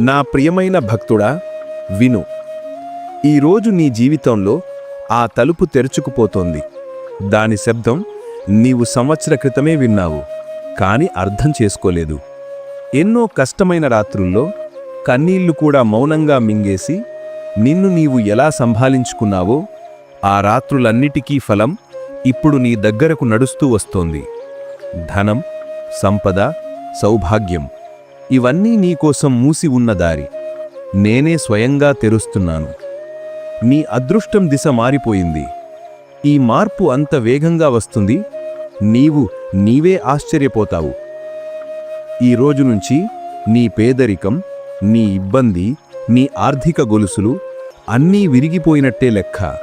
నా ప్రియమైన భక్తుడా విను. ఈరోజు నీ జీవితంలో ఆ తలుపు తెరుచుకుపోతోంది. దాని శబ్దం నీవు సంవత్సర క్రితమే విన్నావు కాని అర్థం చేసుకోలేదు. ఎన్నో కష్టమైన రాత్రుల్లో కన్నీళ్ళు కూడా మౌనంగా మింగేసి నిన్ను నీవు ఎలా సంభాలించుకున్నావో ఆ రాత్రులన్నిటికీ ఫలం ఇప్పుడు నీ దగ్గరకు నడుస్తూ వస్తోంది. ధనం సంపద సౌభాగ్యం. ఇవన్నీ నీకోసం మూసి ఉన్న దారి. నేనే స్వయంగా తెరుస్తున్నాను. నీ అదృష్టం దిశ మారిపోయింది. ఈ మార్పు అంత వేగంగా వస్తుంది. నీవు నీవే ఆశ్చర్యపోతావు. ఈ రోజు నుంచి నీ పేదరికం నీ ఇబ్బంది నీ ఆర్థిక గొలుసులు అన్నీ విరిగిపోయినట్టే లెక్క.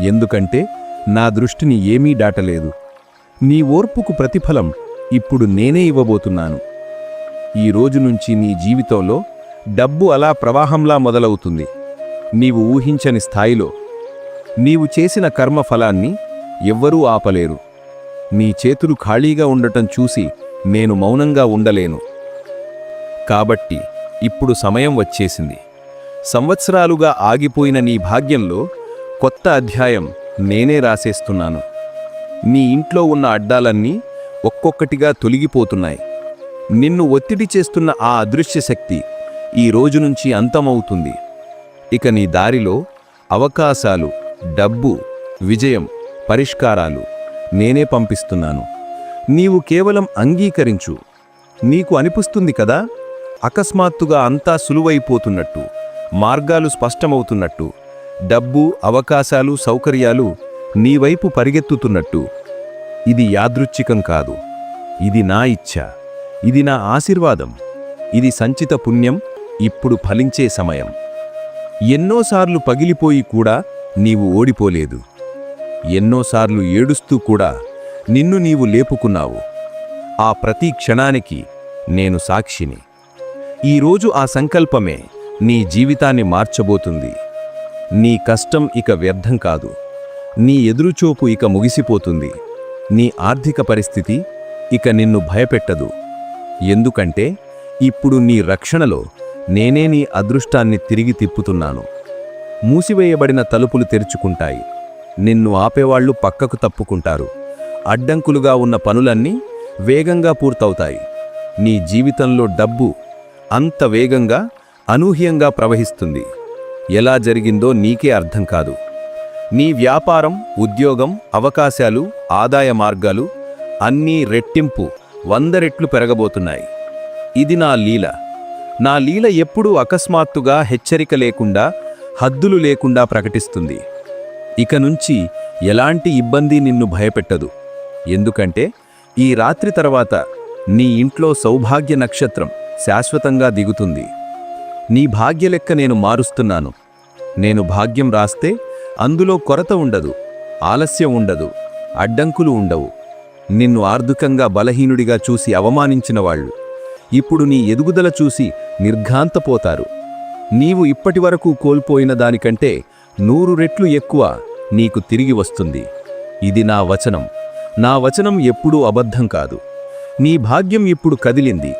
ఎందుకంటే నా దృష్టిని ఏమీ దాటలేదు. నీ ఓర్పుకు ప్రతిఫలం ఇప్పుడు నేనే ఇవ్వబోతున్నాను. ఈ రోజు నుంచి నీ జీవితంలో డబ్బు అలా ప్రవాహంలా మొదలవుతుంది. నీవు ఊహించని స్థాయిలో నీవు చేసిన కర్మ ఫలాన్ని ఎవ్వరూ ఆపలేరు. నీ చేతులు ఖాళీగా ఉండటం చూసి నేను మౌనంగా ఉండలేను. కాబట్టి ఇప్పుడు సమయం వచ్చేసింది. సంవత్సరాలుగా ఆగిపోయిన నీ భాగ్యంలో కొత్త అధ్యాయం నేనే రాసేస్తున్నాను. నీ ఇంట్లో ఉన్న అడ్డాలన్నీ ఒక్కొక్కటిగా తొలగిపోతున్నాయి. నిన్ను ఒత్తిడి చేస్తున్న ఆ అదృశ్య శక్తి ఈ రోజు నుంచి అంతమవుతుంది. ఇక నీ దారిలో అవకాశాలు డబ్బు విజయం పరిష్కారాలు నేనే పంపిస్తున్నాను. నీవు కేవలం అంగీకరించు. నీకు అనిపిస్తుంది కదా? అకస్మాత్తుగా అంతా సులువైపోతున్నట్టు మార్గాలు స్పష్టమవుతున్నట్టు డబ్బు అవకాశాలు సౌకర్యాలు నీవైపు పరిగెత్తుతున్నట్టు. ఇది యాదృచ్ఛికం కాదు. ఇది నా ఇచ్ఛ ఇది నా ఆశీర్వాదం. ఇది సంచిత పుణ్యం ఇప్పుడు ఫలించే సమయం. ఎన్నోసార్లు పగిలిపోయి కూడా నీవు ఓడిపోలేదు. ఎన్నోసార్లు ఏడుస్తూ కూడా నిన్ను నీవు లేపుకున్నావు. ఆ ప్రతి క్షణానికి నేను సాక్షిని. ఈరోజు ఆ సంకల్పమే నీ జీవితాన్ని మార్చబోతుంది. నీ కష్టం ఇక వ్యర్థం కాదు. నీ ఎదురుచూపు ఇక ముగిసిపోతుంది. నీ ఆర్థిక పరిస్థితి ఇక నిన్ను భయపెట్టదు. ఎందుకంటే ఇప్పుడు నీ రక్షణలో నేనే నీ అదృష్టాన్ని తిరిగి తిప్పుతున్నాను. మూసివేయబడిన తలుపులు తెరుచుకుంటాయి. నిన్ను ఆపేవాళ్ళు పక్కకు తప్పుకుంటారు. అడ్డంకులుగా ఉన్న పనులన్నీ వేగంగా పూర్తవుతాయి. నీ జీవితంలో డబ్బు అంత వేగంగా అనూహ్యంగా ప్రవహిస్తుంది. ఎలా జరిగిందో నీకే అర్థం కాదు. నీ వ్యాపారం ఉద్యోగం అవకాశాలు ఆదాయ మార్గాలు అన్నీ రెట్టింపు. వంద రెట్లు పెరగబోతున్నాయి. ఇది నా లీల. నా లీల ఎప్పుడూ అకస్మాత్తుగా హెచ్చరిక లేకుండా హద్దులు లేకుండా ప్రకటిస్తుంది. ఇక నుంచి ఎలాంటి ఇబ్బంది నిన్ను భయపెట్టదు. ఎందుకంటే ఈ రాత్రి తర్వాత నీ ఇంట్లో సౌభాగ్య నక్షత్రం శాశ్వతంగా దిగుతుంది. నీ భాగ్యలెక్క నేను మారుస్తున్నాను. నేను భాగ్యం రాస్తే అందులో కొరత ఉండదు ఆలస్యం ఉండదు అడ్డంకులు ఉండవు. నిన్ను ఆర్థికంగా బలహీనుడిగా చూసి అవమానించిన వాళ్ళు. ఇప్పుడు నీ ఎదుగుదల చూసి నిర్ఘాంతపోతారు. నీవు ఇప్పటివరకు కోల్పోయిన దానికంటే నూరు రెట్లు ఎక్కువ నీకు తిరిగి వస్తుంది. ఇది నా వచనం. నా వచనం ఎప్పుడూ అబద్ధం కాదు. నీ భాగ్యం ఇప్పుడు కదిలింది.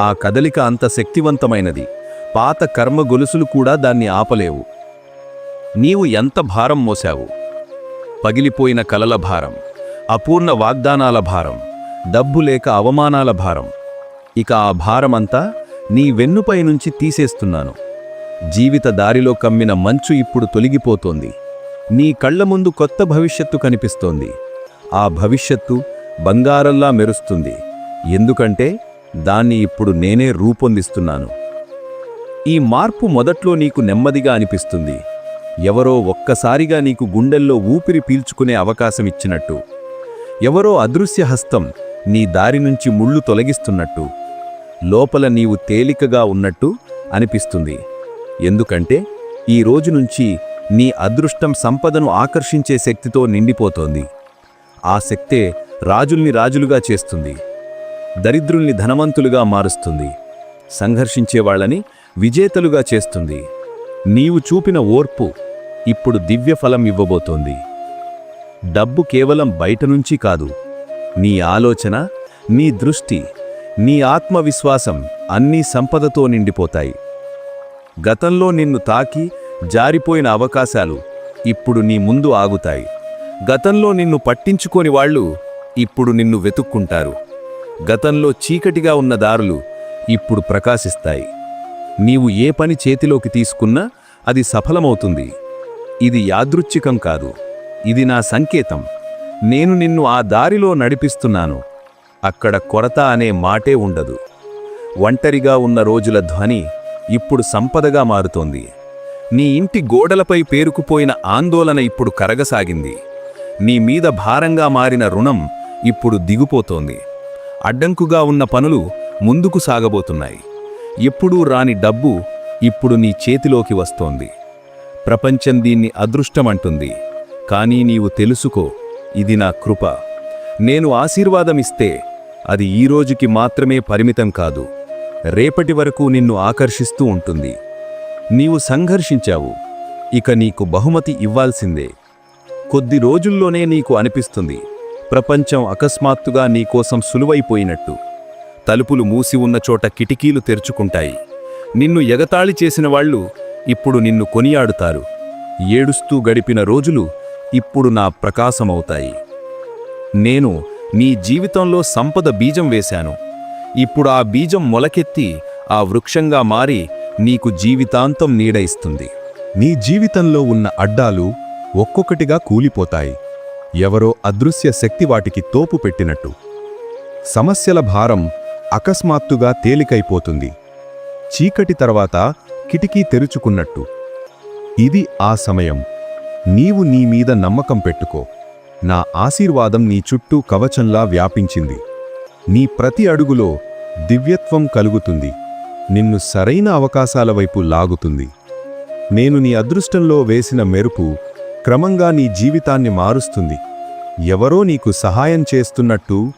ఆ కదలిక అంత శక్తివంతమైనది. పాత కర్మ గొలుసులు కూడా దాన్ని ఆపలేవు. నీవు ఎంత భారం మోసావు పగిలిపోయిన కలల భారం. అపూర్ణ వాగ్దానాల భారం డబ్బు లేక అవమానాల భారం. ఇక ఆ భారమంతా నీ వెన్నుపై నుంచి తీసేస్తున్నాను. జీవిత దారిలో కమ్మిన మంచు ఇప్పుడు తొలగిపోతోంది. నీ కళ్ళ ముందు కొత్త భవిష్యత్తు కనిపిస్తోంది. ఆ భవిష్యత్తు బంగారంలా మెరుస్తుంది. ఎందుకంటే దాన్ని ఇప్పుడు నేనే రూపొందిస్తున్నాను. ఈ మార్పు మొదట్లో నీకు నెమ్మదిగా అనిపిస్తుంది. ఎవరో ఒక్కసారిగా నీకు గుండెల్లో ఊపిరి పీల్చుకునే అవకాశం ఇచ్చినట్టు. ఎవరో అదృశ్య హస్తం నీ దారి నుంచి ముళ్ళు తొలగిస్తున్నట్టు లోపల నీవు తేలికగా ఉన్నట్టు అనిపిస్తుంది. ఎందుకంటే ఈ రోజు నుంచి నీ అదృష్టం సంపదను ఆకర్షించే శక్తితో నిండిపోతోంది. ఆ శక్తే రాజుల్ని రాజులుగా చేస్తుంది. దరిద్రుల్ని ధనవంతులుగా మారుస్తుంది. సంఘర్షించే వాళ్ళని విజేతలుగా చేస్తుంది. నీవు చూపిన ఓర్పు ఇప్పుడు దివ్య ఫలం ఇవ్వబోతోంది. డబ్బు కేవలం బయట నుంచి కాదు. నీ ఆలోచన నీ దృష్టి నీ ఆత్మవిశ్వాసం అన్నీ సంపదతో నిండిపోతాయి. గతంలో నిన్ను తాకి జారిపోయిన అవకాశాలు ఇప్పుడు నీ ముందు ఆగుతాయి. గతంలో నిన్ను పట్టించుకోని వాళ్ళు ఇప్పుడు నిన్ను వెతుక్కుంటారు. గతంలో చీకటిగా ఉన్న దారులు ఇప్పుడు ప్రకాశిస్తాయి. నీవు ఏ పని చేతిలోకి తీసుకున్నా అది సఫలమవుతుంది. ఇది యాదృచ్ఛికం కాదు. ఇది నా సంకేతం. నేను నిన్ను ఆ దారిలో నడిపిస్తున్నాను. అక్కడ కొరత అనే మాటే ఉండదు. ఒంటరిగా ఉన్న రోజుల ధ్వని ఇప్పుడు సంపదగా మారుతోంది. నీ ఇంటి గోడలపై పేరుకుపోయిన ఆందోళన ఇప్పుడు కరగసాగింది. నీ మీద భారంగా మారిన రుణం ఇప్పుడు దిగుపోతోంది. అడ్డంకుగా ఉన్న పనులు ముందుకు సాగబోతున్నాయి. ఎప్పుడూ రాని డబ్బు ఇప్పుడు నీ చేతిలోకి వస్తోంది. ప్రపంచం దీన్ని అదృష్టమంటుంది. కానీ నీవు తెలుసుకో ఇది నా కృప. నేను ఆశీర్వాదమిస్తే అది ఈ రోజుకి మాత్రమే పరిమితం కాదు రేపటి వరకు నిన్ను ఆకర్షిస్తూ ఉంటుంది. నీవు సంఘర్షించావు ఇక నీకు బహుమతి ఇవ్వాల్సిందే. కొద్ది రోజుల్లోనే నీకు అనిపిస్తుంది ప్రపంచం అకస్మాత్తుగా నీకోసం సులువైపోయినట్టు. తలుపులు మూసి ఉన్న చోట కిటికీలు తెరుచుకుంటాయి. నిన్ను ఎగతాళి చేసిన వాళ్ళు ఇప్పుడు నిన్ను కొనియాడుతారు. ఏడుస్తూ గడిపిన రోజులు ఇప్పుడు నా ప్రకాశమవుతాయి. నేను నీ జీవితంలో సంపద బీజం వేశాను. ఇప్పుడు ఆ బీజం మొలకెత్తి ఆ వృక్షంగా మారి నీకు జీవితాంతం నీడ ఇస్తుంది నీ జీవితంలో ఉన్న అడ్డాలు ఒక్కొక్కటిగా కూలిపోతాయి. ఎవరో అదృశ్య శక్తి వాటికి తోపు పెట్టినట్టు. సమస్యల భారం అకస్మాత్తుగా తేలికైపోతుంది. చీకటి తర్వాత కిటికీ తెరుచుకున్నట్టు. ఇది ఆ సమయం. నీవు నీ మీద నమ్మకం పెట్టుకో. నా ఆశీర్వాదం నీ చుట్టూ కవచంలా వ్యాపించింది. నీ ప్రతి అడుగులో దివ్యత్వం కలుగుతుంది. నిన్ను సరైన అవకాశాల వైపు లాగుతుంది. నేను నీ అదృష్టంలో వేసిన మెరుపు క్రమంగా నీ జీవితాన్ని మారుస్తుంది. ఎవరో నీకు సహాయం చేస్తున్నట్టు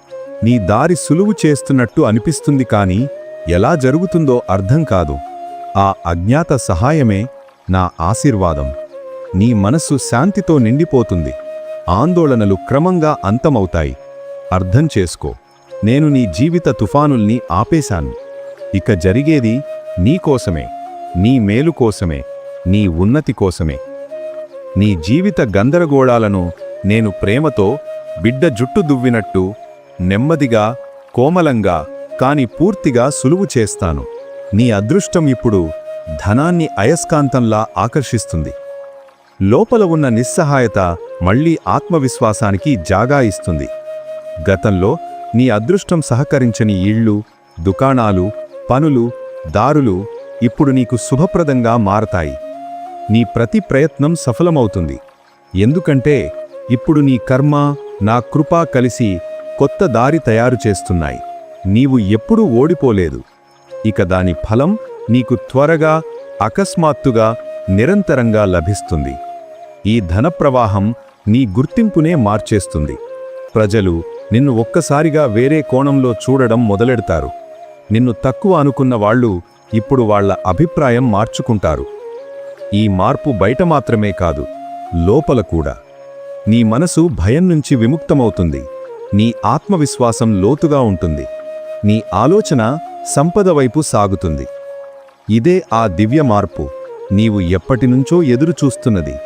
నీ దారి సులువు చేస్తున్నట్టు అనిపిస్తుంది కానీ ఎలా జరుగుతుందో అర్థం కాదు. ఆ అజ్ఞాత సహాయమే నా ఆశీర్వాదం. నీ మనస్సు శాంతితో నిండిపోతుంది. ఆందోళనలు క్రమంగా అంతమవుతాయి. అర్థం చేసుకో. నేను నీ జీవిత తుఫానుల్ని ఆపేశాను. ఇక జరిగేది నీకోసమే నీ మేలు కోసమే. నీ ఉన్నతి కోసమే. నీ జీవిత గందరగోళాలను నేను ప్రేమతో బిడ్డ జుట్టు దువ్వినట్టు నెమ్మదిగా కోమలంగా కాని పూర్తిగా సులువు చేస్తాను. నీ అదృష్టం ఇప్పుడు ధనాన్ని అయస్కాంతంలా ఆకర్షిస్తుంది. లోపల ఉన్న నిస్సహాయత మళ్ళీ ఆత్మవిశ్వాసానికి జాగా ఇస్తుంది. గతంలో నీ అదృష్టం సహకరించని ఇళ్ళు దుకాణాలు పనులు దారులు ఇప్పుడు నీకు శుభప్రదంగా మారతాయి. నీ ప్రతి ప్రయత్నం సఫలమవుతుంది. ఎందుకంటే ఇప్పుడు నీ కర్మ నా కృప కలిసి కొత్త దారి తయారు చేస్తున్నాయి. నీవు ఎప్పుడూ ఓడిపోలేదు. ఇక దాని ఫలం నీకు త్వరగా అకస్మాత్తుగా నిరంతరంగా లభిస్తుంది. ఈ ధనప్రవాహం నీ గుర్తింపునే మార్చేస్తుంది. ప్రజలు నిన్ను ఒక్కసారిగా వేరే కోణంలో చూడడం మొదలెడతారు. నిన్ను తక్కువ అనుకున్న వాళ్ళు ఇప్పుడు వాళ్ళ అభిప్రాయం మార్చుకుంటారు. ఈ మార్పు బయట మాత్రమే కాదు లోపల కూడా. నీ మనసు భయం నుంచి విముక్తమవుతుంది. నీ ఆత్మవిశ్వాసం లోతుగా ఉంటుంది. నీ ఆలోచన సంపద వైపు సాగుతుంది. ఇదే ఆ దివ్య మార్పు నీవు ఎప్పటినుంచో ఎదురుచూస్తున్నది.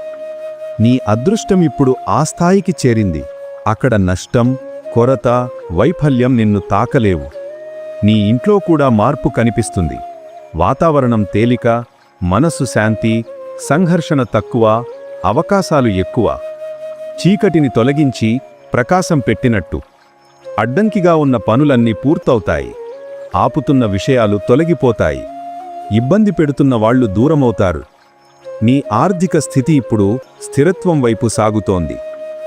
నీ అదృష్టం ఇప్పుడు ఆ స్థాయికి చేరింది. అక్కడ నష్టం కొరత వైఫల్యం నిన్ను తాకలేవు. నీ ఇంట్లో కూడా మార్పు కనిపిస్తుంది. వాతావరణం తేలిక మనసు శాంతి సంఘర్షణ తక్కువ అవకాశాలు ఎక్కువ. చీకటిని తొలగించి ప్రకాశం పెట్టినట్టు. అడ్డంకిగా ఉన్న పనులన్నీ పూర్తవుతాయి. ఆపుతున్న విషయాలు తొలగిపోతాయి. ఇబ్బంది పెడుతున్న వాళ్ళు దూరమవుతారు. నీ ఆర్థిక స్థితి ఇప్పుడు స్థిరత్వం వైపు సాగుతోంది.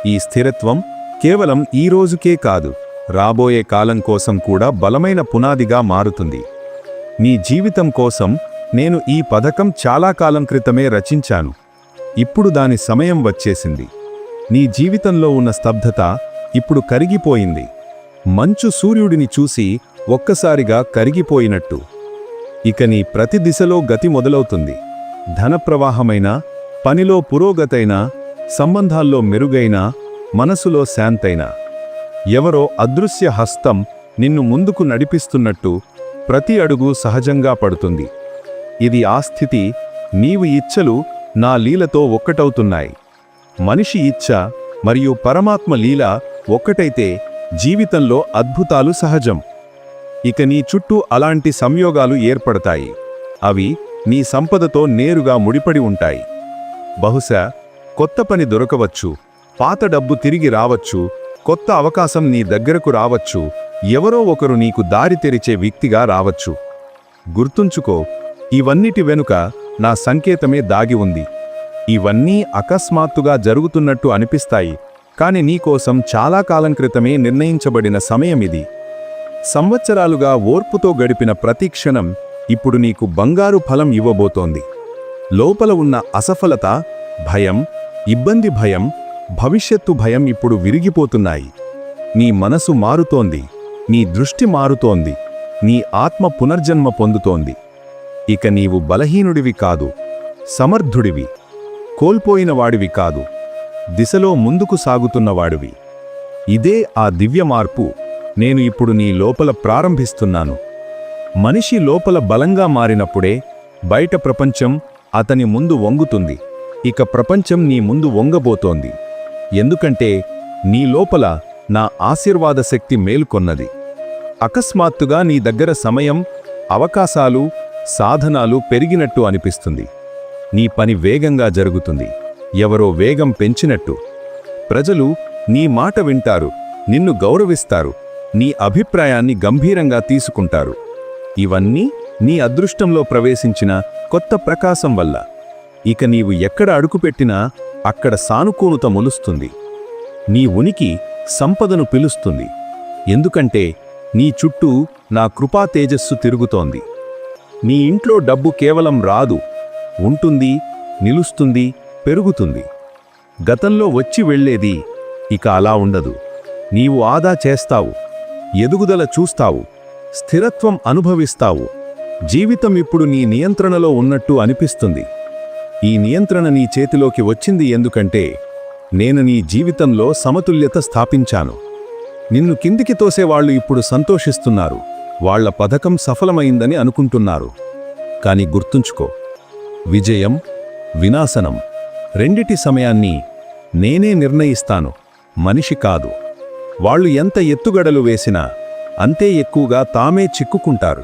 ఈ స్థిరత్వం కేవలం ఈ రోజుకే కాదు రాబోయే కాలం కోసం కూడా బలమైన పునాదిగా మారుతుంది. నీ జీవితం కోసం నేను ఈ పథకం చాలా కాలం క్రితమే రచించాను. ఇప్పుడు దాని సమయం వచ్చేసింది. నీ జీవితంలో ఉన్న స్తబ్దత ఇప్పుడు కరిగిపోయింది. మంచు సూర్యుడిని చూసి ఒక్కసారిగా కరిగిపోయినట్టు. ఇక నీ ప్రతి దిశలో గతి మొదలవుతుంది. ధనప్రవాహమైన పనిలో పురోగతైన సంబంధాల్లో మెరుగైన మనసులో శాంతైన. ఎవరో అదృశ్య హస్తం నిన్ను ముందుకు నడిపిస్తున్నట్టు ప్రతి అడుగు సహజంగా పడుతుంది. ఇది ఆ స్థితి నీవు ఇచ్చలు నా లీలతో ఒక్కటవుతున్నాయి. మనిషి ఇచ్చ మరియు పరమాత్మ లీల ఒక్కటైతే జీవితంలో అద్భుతాలు సహజం. ఇక నీ చుట్టూ అలాంటి సంయోగాలు ఏర్పడతాయి. అవి నీ సంపదతో నేరుగా ముడిపడి ఉంటాయి. బహుశా కొత్త పని దొరకవచ్చు పాత డబ్బు తిరిగి రావచ్చు కొత్త అవకాశం నీ దగ్గరకు రావచ్చు ఎవరో ఒకరు నీకు దారి తెరిచే వ్యక్తిగా రావచ్చు. గుర్తుంచుకో ఇవన్నిటి వెనుక నా సంకేతమే దాగి ఉంది. ఇవన్నీ అకస్మాత్తుగా జరుగుతున్నట్టు అనిపిస్తాయి కాని నీకోసం చాలా కాలం క్రితమే నిర్ణయించబడిన సమయమిది. సంవత్సరాలుగా ఓర్పుతో గడిపిన ప్రతి క్షణం ఇప్పుడు నీకు బంగారు ఫలం ఇవ్వబోతోంది. లోపల ఉన్న అసఫలత భయం ఇబ్బంది భయం భవిష్యత్తు భయం ఇప్పుడు విరిగిపోతున్నాయి. నీ మనసు మారుతోంది నీ దృష్టి మారుతోంది నీ ఆత్మ పునర్జన్మ పొందుతోంది. ఇక నీవు బలహీనుడివి కాదు సమర్థుడివి కోల్పోయిన వాడివి కాదు దిశలో ముందుకు సాగుతున్నవాడివి ఇదే ఆ దివ్య మార్పు నేను ఇప్పుడు నీ లోపల ప్రారంభిస్తున్నాను. మనిషి లోపల బలంగా మారినప్పుడే బయట ప్రపంచం అతని ముందు వంగుతుంది. ఇక ప్రపంచం నీ ముందు వంగబోతోంది. ఎందుకంటే నీ లోపల నా ఆశీర్వాద శక్తి మేల్కొన్నది. అకస్మాత్తుగా నీ దగ్గర సమయం అవకాశాలు సాధనాలు పెరిగినట్టు అనిపిస్తుంది. నీ పని వేగంగా జరుగుతుంది. ఎవరో వేగం పెంచినట్టు. ప్రజలు నీ మాట వింటారు నిన్ను గౌరవిస్తారు నీ అభిప్రాయాన్ని గంభీరంగా తీసుకుంటారు. ఇవన్నీ నీ అదృష్టంలో ప్రవేశించిన కొత్త ప్రకాశం వల్ల. ఇక నీవు ఎక్కడ అడుగుపెట్టినా అక్కడ సానుకూలత మొలుస్తుంది. నీ ఉనికి సంపదను పిలుస్తుంది. ఎందుకంటే నీ చుట్టూ నా కృపా తేజస్సు తిరుగుతోంది. నీ ఇంట్లో డబ్బు కేవలం రాదు ఉంటుంది నిలుస్తుంది పెరుగుతుంది. గతంలో వచ్చి వెళ్ళేది ఇక అలా ఉండదు. నీవు ఆదా చేస్తావు ఎదుగుదల చూస్తావు. స్థిరత్వం అనుభవిస్తావు. జీవితం ఇప్పుడు నీ నియంత్రణలో ఉన్నట్టు అనిపిస్తుంది. ఈ నియంత్రణ నీ చేతిలోకి వచ్చింది ఎందుకంటే నేను నీ జీవితంలో సమతుల్యత స్థాపించాను. నిన్ను కిందికి తోసేవాళ్ళు ఇప్పుడు సంతోషిస్తున్నారు. వాళ్ళ పథకం సఫలమైందని అనుకుంటున్నారు. కాని గుర్తుంచుకో విజయం వినాశనం రెండిటి సమయాన్ని నేనే నిర్ణయిస్తాను. మనిషి కాదు. వాళ్ళు ఎంత ఎత్తుగడలు వేసినా అంతే ఎక్కువగా తామే చిక్కుకుంటారు.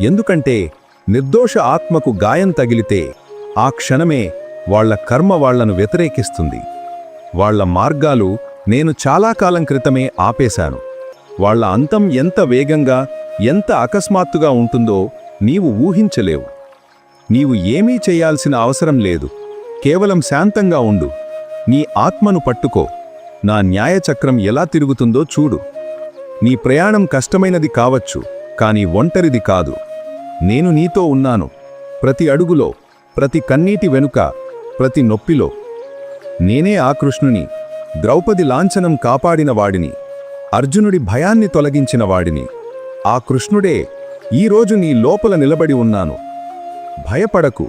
ఎందుకంటే నిర్దోష ఆత్మకు గాయం తగిలితే ఆ క్షణమే వాళ్ళ కర్మ వాళ్ళను వ్యతిరేకిస్తుంది. వాళ్ళ మార్గాలు నేను చాలా కాలం క్రితమే ఆపేశాను. వాళ్ళ అంతం ఎంత వేగంగా ఎంత అకస్మాత్తుగా ఉంటుందో నీవు ఊహించలేవు. నీవు ఏమీ చేయాల్సిన అవసరం లేదు. కేవలం శాంతంగా ఉండు. నీ ఆత్మను పట్టుకో. నా న్యాయచక్రం ఎలా తిరుగుతుందో చూడు. నీ ప్రయాణం కష్టమైనది కావచ్చు కానీ ఒంటరిది కాదు. నేను నీతో ఉన్నాను. ప్రతి అడుగులో ప్రతి కన్నీటి వెనుక ప్రతి నొప్పిలో. నేనే ఆ కృష్ణుని ద్రౌపది లాంఛనం కాపాడిన వాడిని అర్జునుడి భయాన్ని తొలగించిన వాడిని. ఆ కృష్ణుడే ఈరోజు నీ లోపల నిలబడి ఉన్నాను. భయపడకు.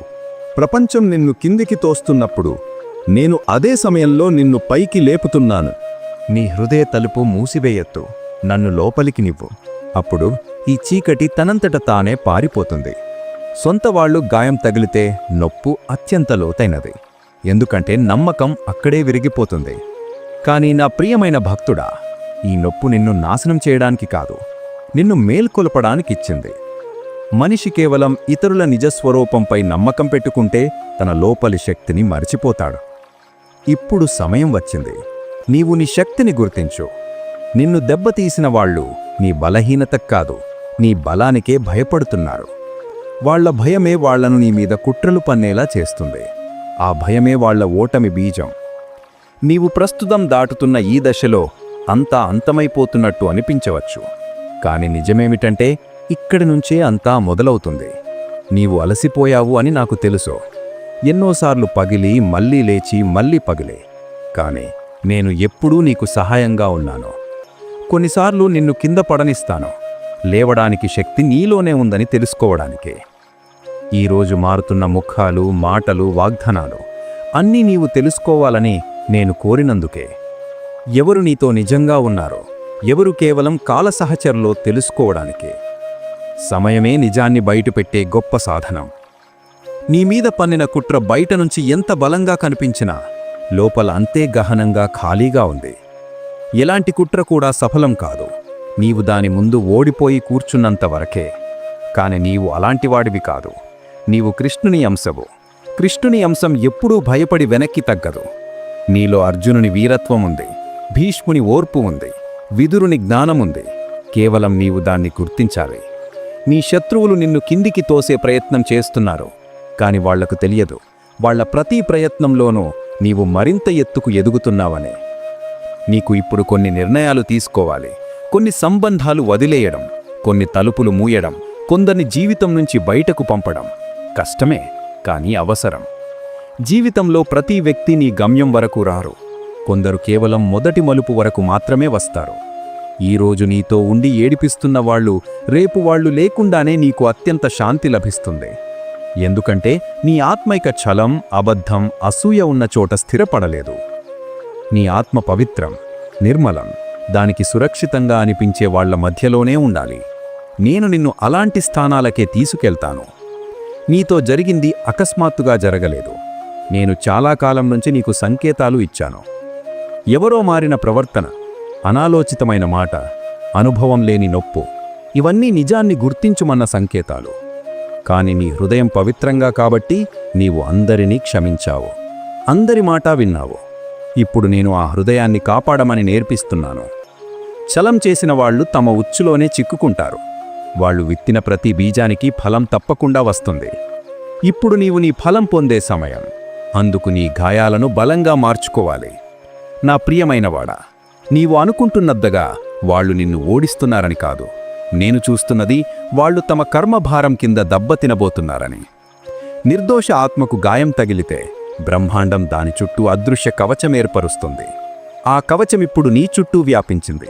ప్రపంచం నిన్ను కిందికి తోస్తున్నప్పుడు నేను అదే సమయంలో నిన్ను పైకి లేపుతున్నాను. నీ హృదయ తలుపు మూసివేయొద్దు. నన్ను లోపలికి నివ్వు. అప్పుడు ఈ చీకటి తనంతట తానే పారిపోతుంది. సొంత వాళ్ళు గాయం తగిలితే నొప్పు అత్యంత లోతైనది. ఎందుకంటే నమ్మకం అక్కడే విరిగిపోతుంది. కానీ నా ప్రియమైన భక్తుడా ఈ నొప్పు నిన్ను నాశనం చేయడానికి కాదు నిన్ను మేల్కొల్పడానికిచ్చింది. మనిషి కేవలం ఇతరుల నిజస్వరూపంపై నమ్మకం పెట్టుకుంటే తన లోపలి శక్తిని మరిచిపోతాడు. ఇప్పుడు సమయం వచ్చింది. నీవు నీ శక్తిని గుర్తించు. నిన్ను దెబ్బతీసిన వాళ్ళు నీ బలహీనత కాదు నీ బలానికే భయపడుతున్నారు. వాళ్ళ భయమే వాళ్ళను నీ మీద కుట్రలు పన్నేలా చేస్తుంది. ఆ భయమే వాళ్ళ ఓటమి బీజం. నీవు ప్రస్తుతం దాటుతున్న ఈ దశలో అంతా అంతమైపోతున్నట్టు అనిపించవచ్చు. కాని నిజమేమిటంటే ఇక్కడి నుంచే అంతా మొదలవుతుంది. నీవు అలసిపోయావు అని నాకు తెలుసు. ఎన్నోసార్లు పగిలి మళ్ళీ లేచి మళ్ళీ పగిలే. కాని నేను ఎప్పుడూ నీకు సహాయంగా ఉన్నాను. కొన్నిసార్లు నిన్ను కింద పడనిస్తాను. లేవడానికి శక్తి నీలోనే ఉందని తెలుసుకోవడానికే. ఈరోజు మారుతున్న ముఖాలు మాటలు వాగ్దానాలు అన్నీ నీవు తెలుసుకోవాలని నేను కోరినందుకే. ఎవరు నీతో నిజంగా ఉన్నారో ఎవరు కేవలం కాలసహచరులో తెలుసుకోవడానికే. సమయమే నిజాన్ని బయటపెట్టే గొప్ప సాధనం. నీ మీద పన్నిన కుట్ర బయట నుంచి ఎంత బలంగా కనిపించినా లోపల అంతే గహనంగా ఖాళీగా ఉంది. ఎలాంటి కుట్ర కూడా సఫలం కాదు. నీవు దాని ముందు ఓడిపోయి కూర్చున్నంత వరకే. కాని నీవు అలాంటివాడివి కాదు. నీవు కృష్ణుని అంశవు. కృష్ణుని అంశం ఎప్పుడూ భయపడి వెనక్కి తగ్గదు. నీలో అర్జునుని వీరత్వం ఉంది. భీష్ముని ఓర్పు ఉంది. విదురుని జ్ఞానముంది కేవలం నీవు దాన్ని గుర్తించాలి. నీ శత్రువులు నిన్ను కిందికి తోసే ప్రయత్నం చేస్తున్నారు. కాని వాళ్ళకు తెలియదు. వాళ్ళ ప్రతి ప్రయత్నంలోనూ నీవు మరింత ఎత్తుకు ఎదుగుతున్నావనే. నీకు ఇప్పుడు కొన్ని నిర్ణయాలు తీసుకోవాలి. కొన్ని సంబంధాలు వదిలేయడం కొన్ని తలుపులు మూయడం కొందరిని జీవితం నుంచి బయటకు పంపడం కష్టమే కానీ అవసరం. జీవితంలో ప్రతి వ్యక్తి నీ గమ్యం వరకు రారు. కొందరు కేవలం మొదటి మలుపు వరకు మాత్రమే వస్తారు. ఈరోజు నీతో ఉండి ఏడిపిస్తున్న వాళ్ళు రేపు వాళ్ళు లేకుండానే నీకు అత్యంత శాంతి లభిస్తుంది. ఎందుకంటే నీ ఆత్మైక ఛలం అబద్ధం అసూయ ఉన్న చోట స్థిరపడలేదు. నీ ఆత్మ పవిత్రం నిర్మలం దానికి సురక్షితంగా అనిపించే వాళ్ళ మధ్యలోనే ఉండాలి. నేను నిన్ను అలాంటి స్థానాలకే తీసుకెళ్తాను. నీతో జరిగింది అకస్మాత్తుగా జరగలేదు. నేను చాలా కాలం నుంచి నీకు సంకేతాలు ఇచ్చాను. ఎవరో మారిన ప్రవర్తన అనాలోచితమైన మాట అనుభవం లేని నొప్పు ఇవన్నీ నిజాన్ని గుర్తించుమన్న సంకేతాలు. కాని నీ హృదయం పవిత్రంగా కాబట్టి నీవు అందరినీ క్షమించావు. అందరి మాట విన్నావు. ఇప్పుడు నేను ఆ హృదయాన్ని కాపాడమని నేర్పిస్తున్నాను. చలం చేసిన వాళ్ళు తమ ఉచ్చులోనే చిక్కుకుంటారు. వాళ్ళు విత్తిన ప్రతి బీజానికి ఫలం తప్పకుండా వస్తుంది. ఇప్పుడు నీవు నీ ఫలం పొందే సమయం. అందుకు నీ గాయాలను బలంగా మార్చుకోవాలి. నా ప్రియమైనవాడా నీవు అనుకుంటున్నద్దగా వాళ్ళు నిన్ను ఓడిస్తున్నారని కాదు. నేను చూస్తున్నది వాళ్ళు తమ కర్మభారం కింద దెబ్బతినబోతున్నారని నిర్దోష ఆత్మకు గాయం తగిలితే బ్రహ్మాండం దాని చుట్టూ అదృశ్య కవచం ఏర్పరుస్తుంది. ఆ కవచమిప్పుడు నీ చుట్టూ వ్యాపించింది.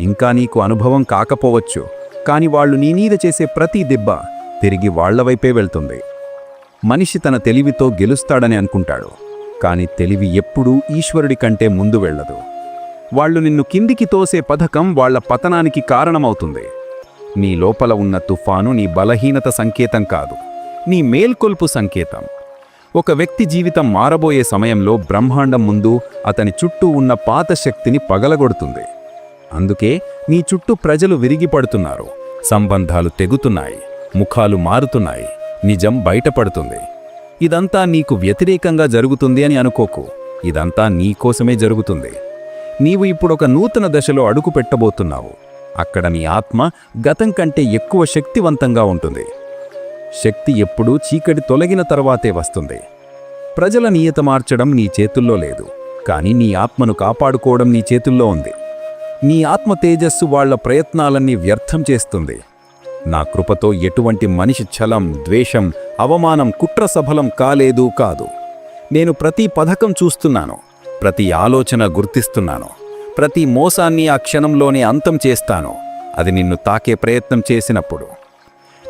ఇంకా నీకు అనుభవం కాకపోవచ్చు కాని వాళ్ళు నీ మీద చేసే ప్రతి దెబ్బ తిరిగి వాళ్ళవైపే వెళ్తుంది. మనిషి తన తెలివితో గెలుస్తాడని అనుకుంటాడు కాని తెలివి ఎప్పుడూ ఈశ్వరుడి కంటే ముందు వెళ్ళదు. వాళ్ళు నిన్ను కిందికి తోసే పథకం వాళ్ళ పతనానికి కారణమవుతుంది. నీ లోపల ఉన్న తుఫాను నీ బలహీనత సంకేతం కాదు నీ మేల్కొల్పు సంకేతం. ఒక వ్యక్తి జీవితం మారబోయే సమయంలో బ్రహ్మాండం ముందు అతని చుట్టూ ఉన్న పాత శక్తిని పగలగొడుతుంది. అందుకే నీ చుట్టూ ప్రజలు విరిగిపడుతున్నారు సంబంధాలు తెగుతున్నాయి. ముఖాలు మారుతున్నాయి. నిజం బయటపడుతుంది. ఇదంతా నీకు వ్యతిరేకంగా జరుగుతుంది అని అనుకోకు. ఇదంతా నీకోసమే జరుగుతుంది. నీవు ఇప్పుడొక నూతన దశలో అడుగు పెట్టబోతున్నావు అక్కడ నీ ఆత్మ గతం కంటే ఎక్కువ శక్తివంతంగా ఉంటుంది. శక్తి ఎప్పుడూ చీకటి తొలగిన తర్వాతే వస్తుంది. ప్రజల నియత మార్చడం నీ చేతుల్లో లేదు కానీ నీ ఆత్మను కాపాడుకోవడం నీ చేతుల్లో ఉంది. నీ ఆత్మ తేజస్సు వాళ్ళ ప్రయత్నాలన్నీ వ్యర్థం చేస్తుంది. నా కృపతో ఎటువంటి మనిషి ఛలం ద్వేషం అవమానం కుట్ర సఫలం కాలేదు కాదు. నేను ప్రతి పథకం చూస్తున్నాను ప్రతి ఆలోచన గుర్తిస్తున్నాను ప్రతి మోసాన్ని ఆ క్షణంలోనే అంతం చేస్తాను. అది నిన్ను తాకే ప్రయత్నం చేసినప్పుడు.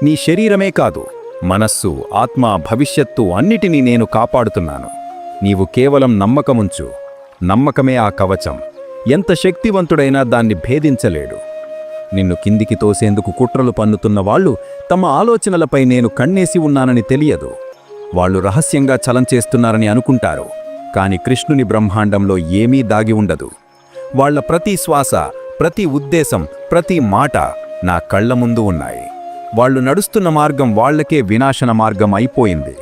నీ శరీరమే కాదు మనస్సు ఆత్మ భవిష్యత్తు అన్నిటినీ నేను కాపాడుతున్నాను. నీవు కేవలం నమ్మకముంచు. నమ్మకమే ఆ కవచం. ఎంత శక్తివంతుడైనా దాన్ని భేదించలేడు. నిన్ను కిందికి తోసేందుకు కుట్రలు పన్నుతున్న వాళ్ళు తమ ఆలోచనలపై నేను కన్నేసి ఉన్నానని తెలియదు. వాళ్ళు రహస్యంగా చలం చేస్తున్నారని అనుకుంటారు. కాని కృష్ణుని బ్రహ్మాండంలో ఏమీ దాగి ఉండదు. వాళ్ళ ప్రతి శ్వాస ప్రతి ఉద్దేశం ప్రతి మాట నా కళ్ళ ముందు ఉన్నాయి. వాళ్ళు నడుస్తున్న మార్గం వాళ్ళకే వినాశన మార్గం అయిపోయింది.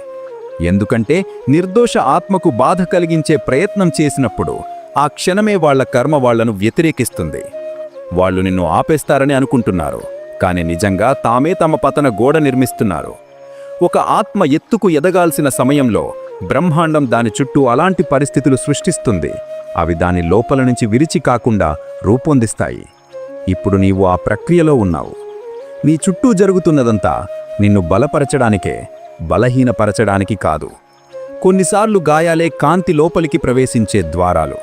ఎందుకంటే నిర్దోష ఆత్మకు బాధ కలిగించే ప్రయత్నం చేసినప్పుడు ఆ క్షణమే వాళ్ళ కర్మ వాళ్ళను వ్యతిరేకిస్తుంది. వాళ్ళు నిన్ను ఆపేస్తారని అనుకుంటున్నారు కాని నిజంగా తామే తమ పతన గోడ నిర్మిస్తున్నారు. ఒక ఆత్మ ఎత్తుకు ఎదగాల్సిన సమయంలో బ్రహ్మాండం దాని చుట్టూ అలాంటి పరిస్థితులు సృష్టిస్తుంది. అవి దాని లోపల నుంచి విరిచి కాకుండా రూపొందిస్తాయి. ఇప్పుడు నీవు ఆ ప్రక్రియలో ఉన్నావు. నీ చుట్టూ జరుగుతున్నదంతా నిన్ను బలపరచడానికే బలహీనపరచడానికి కాదు. కొన్నిసార్లు గాయాలే కాంతి లోపలికి ప్రవేశించే ద్వారాలు.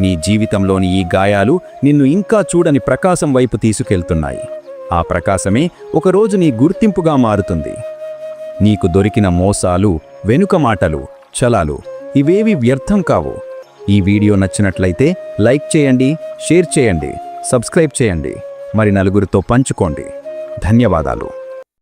నీ జీవితంలోని ఈ గాయాలు నిన్ను ఇంకా చూడని ప్రకాశం వైపు తీసుకెళ్తున్నాయి. ఆ ప్రకాశమే ఒకరోజు నీ గుర్తింపుగా మారుతుంది. నీకు దొరికిన మోసాలు వెనుక మాటలు చలాలు ఇవేవి వ్యర్థం కావు. ఈ వీడియో నచ్చినట్లయితే లైక్ చేయండి షేర్ చేయండి సబ్స్క్రైబ్ చేయండి. మరి నలుగురితో పంచుకోండి. ధన్యవాదాలు.